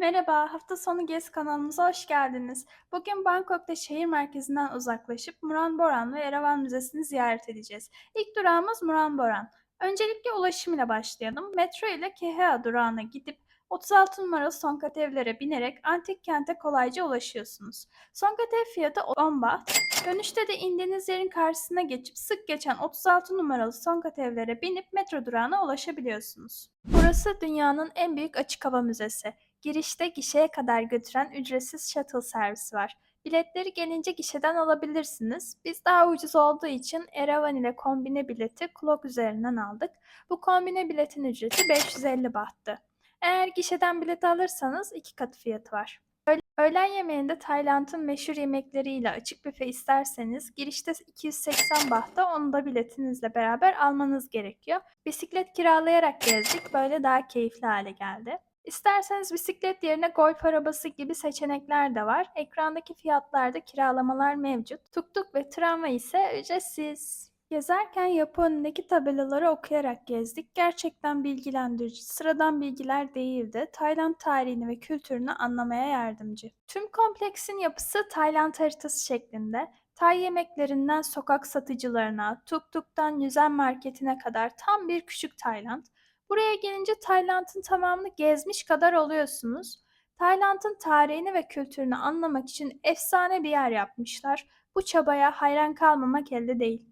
Merhaba, hafta sonu Gez kanalımıza hoş geldiniz. Bugün Bangkok'ta şehir merkezinden uzaklaşıp Muran Boran ve Eravan Müzesi'ni ziyaret edeceğiz. İlk durağımız Muran Boran. Öncelikle ulaşım ile başlayalım. Metro ile KHA durağına gidip 36 numaralı Songkat-evlere binerek antik kente kolayca ulaşıyorsunuz. Songkat-ev fiyatı 10 baht. Dönüşte de indiğiniz yerin karşısına geçip sık geçen 36 numaralı Songkat-evlere binip metro durağına ulaşabiliyorsunuz. Burası dünyanın en büyük açık hava müzesi. Girişte gişeye kadar götüren ücretsiz shuttle servisi var. Biletleri gelince gişeden alabilirsiniz. Biz daha ucuz olduğu için Eravan ile kombine bileti Klok üzerinden aldık. Bu kombine biletin ücreti 550 bahttı. Eğer gişeden bilet alırsanız iki katı fiyatı var. Öğ- Öğlen yemeğinde Tayland'ın meşhur yemekleriyle açık büfe isterseniz girişte 280 bahta onu da biletinizle beraber almanız gerekiyor. Bisiklet kiralayarak gezdik. Böyle daha keyifli hale geldi. İsterseniz bisiklet yerine golf arabası gibi seçenekler de var. Ekrandaki fiyatlarda kiralamalar mevcut. Tuk-tuk ve tramvay ise ücretsiz. Gezerken yapı önündeki tabelaları okuyarak gezdik. Gerçekten bilgilendirici, sıradan bilgiler değildi. Tayland tarihini ve kültürünü anlamaya yardımcı. Tüm kompleksin yapısı Tayland haritası şeklinde. Tay yemeklerinden sokak satıcılarına, tuk-tuktan yüzen marketine kadar tam bir küçük Tayland. Buraya gelince Tayland'ın tamamını gezmiş kadar oluyorsunuz. Tayland'ın tarihini ve kültürünü anlamak için efsane bir yer yapmışlar. Bu çabaya hayran kalmamak elde değil.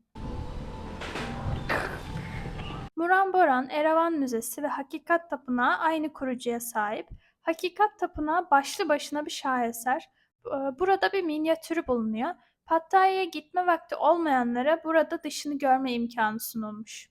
Muran Boran, Eravan Müzesi ve Hakikat Tapınağı aynı kurucuya sahip. Hakikat Tapınağı başlı başına bir şaheser. Ee, Burada bir minyatürü bulunuyor. Pattaya'ya gitme vakti olmayanlara burada dışını görme imkanı sunulmuş.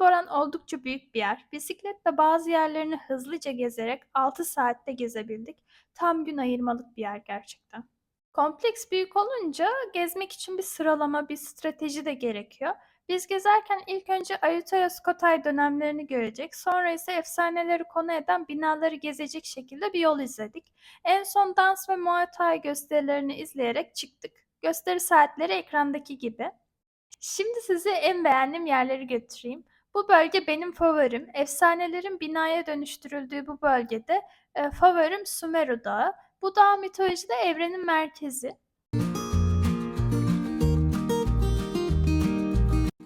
Boran oldukça büyük bir yer. Bisikletle bazı yerlerini hızlıca gezerek 6 saatte gezebildik. Tam gün ayırmalık bir yer gerçekten. Kompleks büyük olunca gezmek için bir sıralama, bir strateji de gerekiyor. Biz gezerken ilk önce Ayutthaya Sukhothai dönemlerini görecek, sonra ise efsaneleri konu eden binaları gezecek şekilde bir yol izledik. En son dans ve Muay Thai gösterilerini izleyerek çıktık. Gösteri saatleri ekrandaki gibi. Şimdi sizi en beğendiğim yerleri götüreyim. Bu bölge benim favorim. Efsanelerin binaya dönüştürüldüğü bu bölgede e, favorim Sumeru Dağı. Bu dağ mitolojide evrenin merkezi.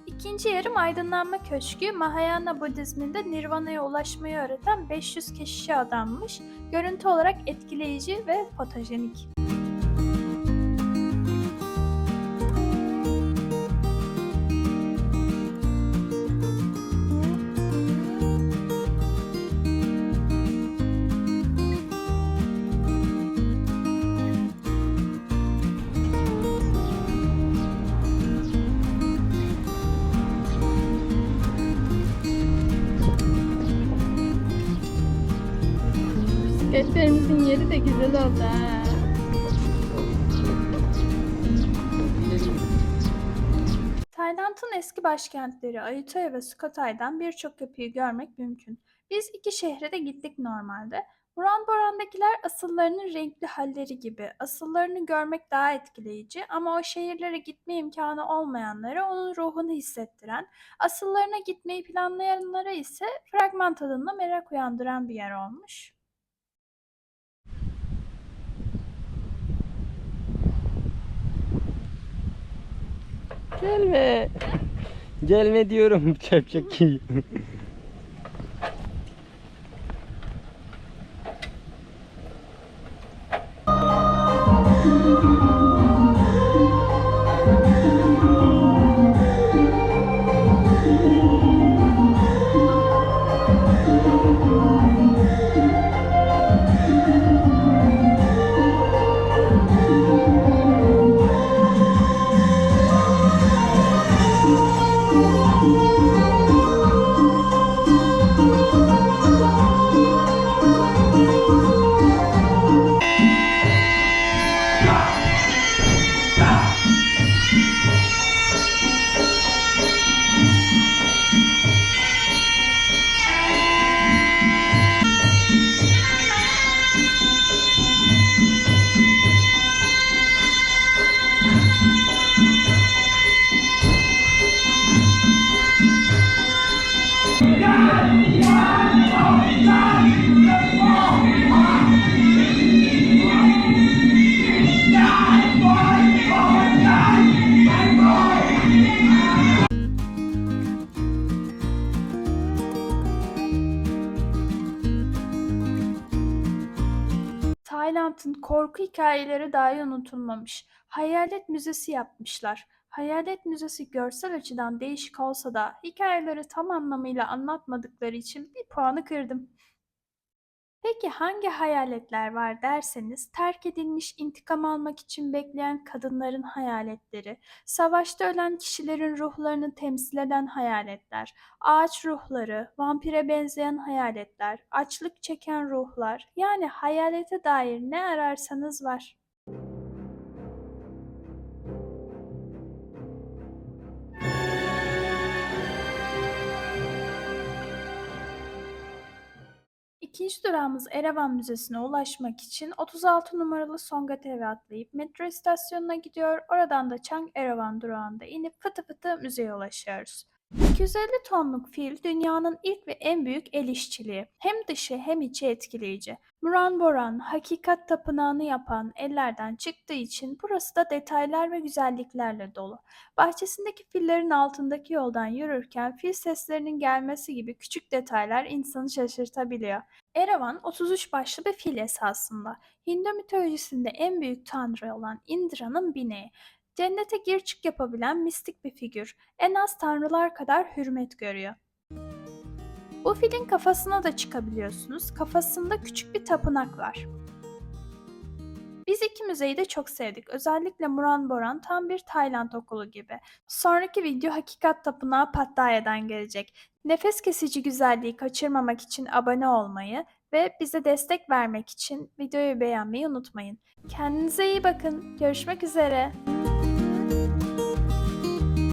İkinci yarım aydınlanma köşkü Mahayana Budizminde Nirvana'ya ulaşmayı öğreten 500 keşişe adanmış. Görüntü olarak etkileyici ve fotojenik. Bisikletlerimizin yeri de güzel oldu ha. Tayland'ın eski başkentleri Ayutthaya ve Sukhothai'den birçok yapıyı görmek mümkün. Biz iki şehre de gittik normalde. Uraanbaran'dakiler asıllarının renkli halleri gibi. Asıllarını görmek daha etkileyici ama o şehirlere gitme imkanı olmayanlara onun ruhunu hissettiren, asıllarına gitmeyi planlayanlara ise fragman tadında merak uyandıran bir yer olmuş. Gelme. Gelme diyorum çöpçek ki. Tayland'ın korku hikayeleri dahi unutulmamış. Hayalet müzesi yapmışlar. Hayalet müzesi görsel açıdan değişik olsa da hikayeleri tam anlamıyla anlatmadıkları için bir puanı kırdım. Peki hangi hayaletler var derseniz terk edilmiş intikam almak için bekleyen kadınların hayaletleri, savaşta ölen kişilerin ruhlarını temsil eden hayaletler, ağaç ruhları, vampire benzeyen hayaletler, açlık çeken ruhlar yani hayalete dair ne ararsanız var. İkinci durağımız Erevan Müzesi'ne ulaşmak için 36 numaralı Songatev'e atlayıp metro istasyonuna gidiyor. Oradan da Chang Erevan durağında inip fıtı fıtı müzeye ulaşıyoruz. 250 tonluk fil dünyanın ilk ve en büyük el işçiliği. Hem dışı hem içi etkileyici. Muran Boran, hakikat tapınağını yapan ellerden çıktığı için burası da detaylar ve güzelliklerle dolu. Bahçesindeki fillerin altındaki yoldan yürürken fil seslerinin gelmesi gibi küçük detaylar insanı şaşırtabiliyor. Eravan 33 başlı bir fil esasında. Hindu mitolojisinde en büyük tanrı olan Indra'nın bineği. Cennete gir çık yapabilen mistik bir figür. En az tanrılar kadar hürmet görüyor. Bu filin kafasına da çıkabiliyorsunuz. Kafasında küçük bir tapınak var. Biz iki müzeyi de çok sevdik. Özellikle Muran Boran tam bir Tayland okulu gibi. Sonraki video Hakikat Tapınağı Pattaya'dan gelecek. Nefes kesici güzelliği kaçırmamak için abone olmayı ve bize destek vermek için videoyu beğenmeyi unutmayın. Kendinize iyi bakın. Görüşmek üzere.